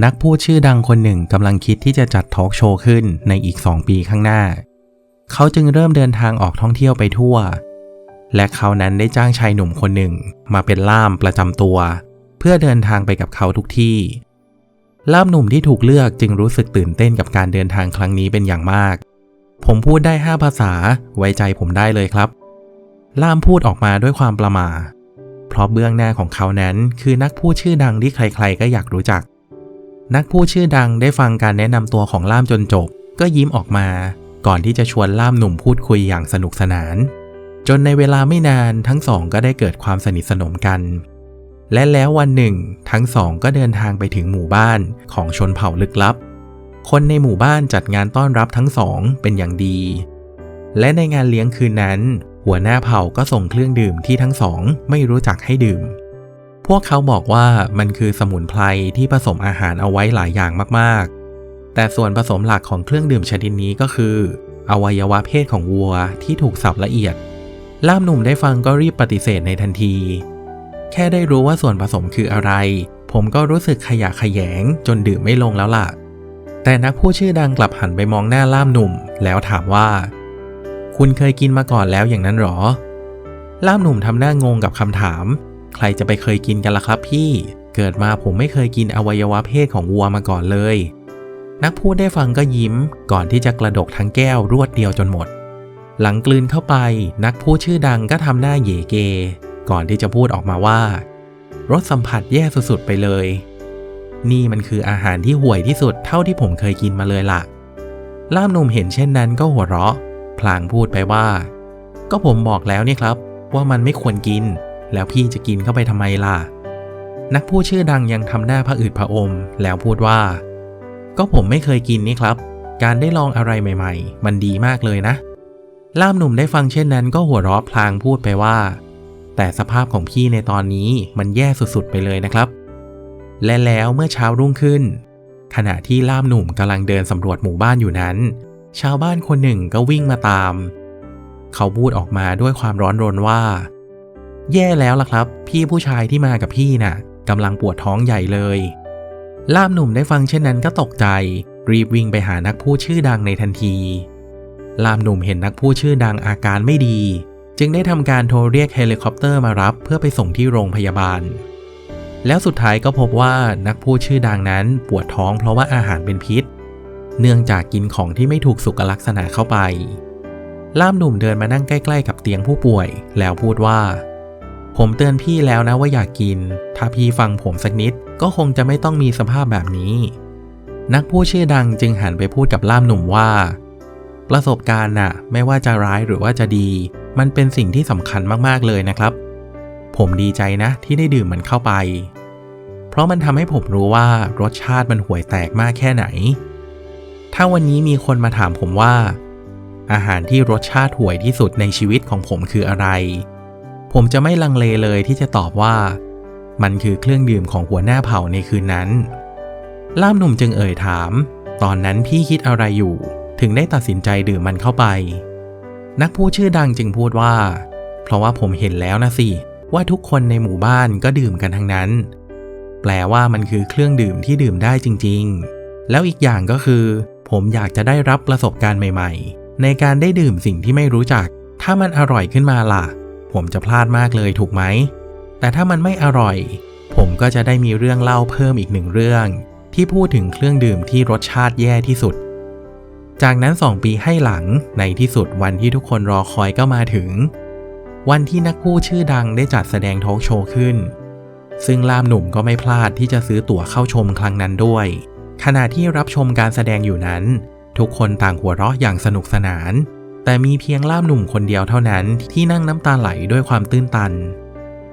นักพูดชื่อดังคนหนึ่งกำลังคิดที่จะจัดทอล์กโชว์ขึ้นในอีก 2 ปีข้างหน้า เขาจึงเริ่มเดินทางออกท่องเที่ยวไปทั่ว และเขานั้นได้จ้างชายหนุ่มคนหนึ่งมาเป็นล่ามประจำตัว เพื่อเดินทางไปกับเขาทุกที่ ล่ามหนุ่มที่ถูกเลือกจึงรู้สึกตื่นเต้นกับการเดินทางครั้งนี้เป็นอย่างมาก ผมพูดได้ 5 ภาษาไว้ใจผมได้เลยครับ ล่ามพูดออกมาด้วยความประหม่าเพราะเบื้องหน้าของเขานั้นคือนักพูดชื่อดังที่ใครๆก็อยากรู้จัก นักพูดชื่อดังได้ฟังการแนะนำตัวของล่ามจนจบ ก็ยิ้มออกมา ก่อนที่จะชวนล่ามหนุ่มพูดคุยอย่างสนุกสนาน จนในเวลาไม่นานทั้งสองก็ได้เกิดความสนิทสนมกัน และแล้ววันหนึ่ง ทั้งสองก็เดินทางไปถึงหมู่บ้านของชนเผ่าลึกลับ คนในหมู่บ้านจัดงานต้อนรับทั้งสองเป็นอย่างดี และในงานเลี้ยงคืนนั้น หัวหน้าเผ่าก็ส่งเครื่องดื่มที่ทั้งสองไม่รู้จักให้ดื่ม พวกเขาบอกว่ามันคือสมุนไพรที่ผสมอาหารเอาไว้หลายอย่างมากๆ แต่ส่วนผสมหลักของเครื่องดื่มชนิดนี้ก็คือ อวัยวะเพศของวัวที่ถูกสับละเอียด ล่ามหนุ่มได้ฟังก็รีบปฏิเสธในทันที แค่ได้รู้ว่าส่วนผสมคืออะไร ผมก็รู้สึกขยะขยงจนดื่มไม่ลงแล้วล่ะ แต่นักพูดชื่อดังกลับหันไปมองหน้าล่ามหนุ่ม แล้วถามว่า คุณเคยกินมาก่อนแล้วอย่างนั้นหรอ ล่ามหนุ่มทำหน้างงกับคำถาม ใครจะไปเคยกินกันล่ะครับพี่ เกิดมาผมไม่เคยกินอวัยวะเพศของวัวมาก่อนเลย นักพูดได้ฟังก็ยิ้ม ก่อนที่จะกระดกทั้งแก้วรวดเดียวจนหมด หลังกลืนเข้าไป นักพูดชื่อดังก็ทำหน้าเยเก ก่อนที่จะพูดออกมาว่ารสสัมผัสแย่สุดๆไปเลย นี่มันคืออาหารที่ห่วยที่สุดเท่าที่ผมเคยกินมาเลยล่ะ ล่ามหนุ่มเห็นเช่นนั้นก็หัวเราะ พลางพูดไปว่า ก็ผมบอกแล้วนี่ครับ ว่ามันไม่ควรกิน แล้วพี่จะกินเข้าไปทำไมล่ะ นักพูดชื่อดังยังทำหน้าผะอืดผะอม แล้วพูดว่า ก็ผมไม่เคยกินนี่ครับ การได้ลองอะไรใหม่ ๆ มันดีมากเลยนะ ล่ามหนุ่มได้ฟังเช่นนั้นก็หัวเราะพลางพูดไปว่า แต่สภาพของพี่ในตอนนี้มันแย่สุดๆไปเลยนะครับ และแล้วเมื่อเช้ารุ่งขึ้น ขณะที่ล่ามหนุ่มกำลังเดินสำรวจหมู่บ้านอยู่นั้น ชาวบ้านคนหนึ่งก็วิ่งมาตาม เขาพูดออกมาด้วยความร้อนรนว่า แย่แล้วล่ะครับ พี่ผู้ชายที่มากับพี่น่ะกำลังปวดท้องใหญ่เลย ล่ามหนุ่มได้ฟังเช่นนั้นก็ตกใจ รีบวิ่งไปหานักพูดชื่อดังในทันที ล่ามหนุ่มเห็นนักพูดชื่อดังอาการไม่ดี จึงได้ทำการโทรเรียกเฮลิคอปเตอร์มารับเพื่อไปส่งที่โรงพยาบาล แล้วสุดท้ายก็พบว่านักพูดชื่อดังนั้นปวดท้องเพราะว่าอาหารเป็นพิษ เนื่องจากกินของที่ไม่ถูกสุขลักษณะเข้าไป ล่ามหนุ่มเดินมานั่งใกล้ ๆ กับเตียงผู้ป่วย แล้วพูดว่า ผมเตือนพี่แล้วนะว่าอยากกิน ถ้าพี่ฟังผมสักนิดก็คงจะไม่ต้องมีสภาพแบบนี้ นักพูดชื่อดังจึงหันไปพูดกับล่ามหนุ่มว่า ประสบการณ์น่ะ ไม่ว่าจะร้ายหรือว่าจะดี มันเป็นสิ่งที่สำคัญมากๆเลยนะครับ ผมดีใจนะที่ได้ดื่มมันเข้าไป เพราะมันทำให้ผมรู้ว่ารสชาติมันห่วยแตกมากแค่ไหน ถ้าวันนี้มีคนมาถามผมว่า อาหารที่รสชาติห่วยที่สุดในชีวิตของผมคืออะไร ผมจะไม่ลังเลเลยที่จะตอบว่า มันคือเครื่องดื่มของหัวหน้าเผ่าในคืนนั้น ล่ามหนุ่มจึงเอ่ยถาม ตอนนั้นพี่คิดอะไรอยู่ ถึงได้ตัดสินใจดื่มมันเข้าไป นักพูดชื่อดังจึงพูดว่า เพราะว่าผมเห็นแล้วนะสิ ว่าทุกคนในหมู่บ้านก็ดื่มกันทั้งนั้น แปลว่ามันคือเครื่องดื่มที่ดื่มได้จริง ๆ แล้วอีกอย่างก็คือ ผมอยากจะได้รับประสบการณ์ใหม่ ๆ ในการได้ดื่มสิ่งที่ไม่รู้จัก ถ้ามันอร่อยขึ้นมาล่ะ ผมจะพลาดมากเลยถูกไหม แต่ถ้ามันไม่อร่อย ผมก็จะได้มีเรื่องเล่าเพิ่มอีกหนึ่งเรื่อง ที่พูดถึงเครื่องดื่มที่รสชาติแย่ที่สุด จากนั้นสองปีให้หลังในที่สุดวันที่ทุกคนรอคอยก็มาถึง วันที่นักพูดชื่อดังได้จัดแสดงทอล์กโชว์ขึ้น ซึ่งล่ามหนุ่มก็ไม่พลาดที่จะซื้อตั๋วเข้าชมครั้งนั้นด้วย ขณะที่รับชมการแสดงอยู่นั้น ทุกคนต่างหัวเราะอย่างสนุกสนาน แต่มีเพียงล่ามหนุ่มคนเดียวเท่านั้นที่นั่งน้ำตาไหลด้วยความตื้นตัน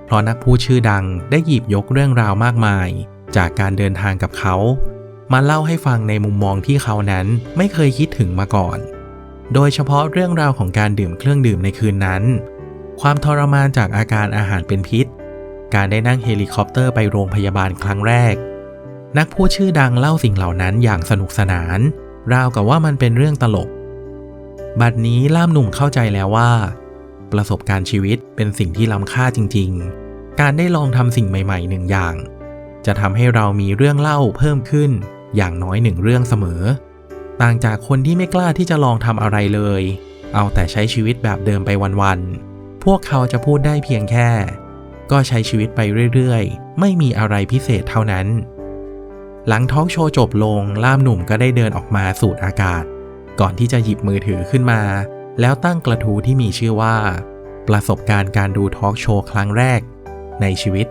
เพราะนักพูดชื่อดังได้หยิบยกเรื่องราวมากมาย จากการเดินทางกับเขา มาเล่าให้ฟังในมุมมองที่เขานั้นไม่เคยคิดถึงมาก่อน โดยเฉพาะเรื่องราวของการดื่มเครื่องดื่มในคืนนั้น ความทรมานจากอาการอาหารเป็นพิษ การได้นั่งเฮลิคอปเตอร์ไปโรงพยาบาลครั้งแรก นักพูดชื่อดังเล่าสิ่งเหล่านั้นอย่างสนุกสนาน ราวกับว่ามันเป็นเรื่องตลก บัดนี้ล่ามหนุ่มเข้าใจแล้วว่า ประสบการณ์ชีวิตเป็นสิ่งที่ล้ำค่าจริง ๆ การได้ลองทำสิ่งใหม่ๆหนึ่งอย่าง จะทำให้เรามีเรื่องเล่าเพิ่มขึ้น อย่างน้อยหนึ่งเรื่องเสมอ ต่างจากคนที่ไม่กล้าที่จะลองทำอะไรเลย เอาแต่ใช้ชีวิตแบบเดิมไปวันๆ พวกเขาจะพูดได้เพียงแค่ ก็ใช้ชีวิตไปเรื่อยๆ ไม่มีอะไรพิเศษเท่านั้น หลังทอล์กโชว์จบลงล่ามหนุ่มก็ได้เดินออกมาสูดอากาศ ก่อนที่จะหยิบมือถือขึ้นมา แล้วตั้งกระทู้ที่มีชื่อว่า ประสบการณ์การดูทอล์กโชว์ครั้งแรก ในชีวิต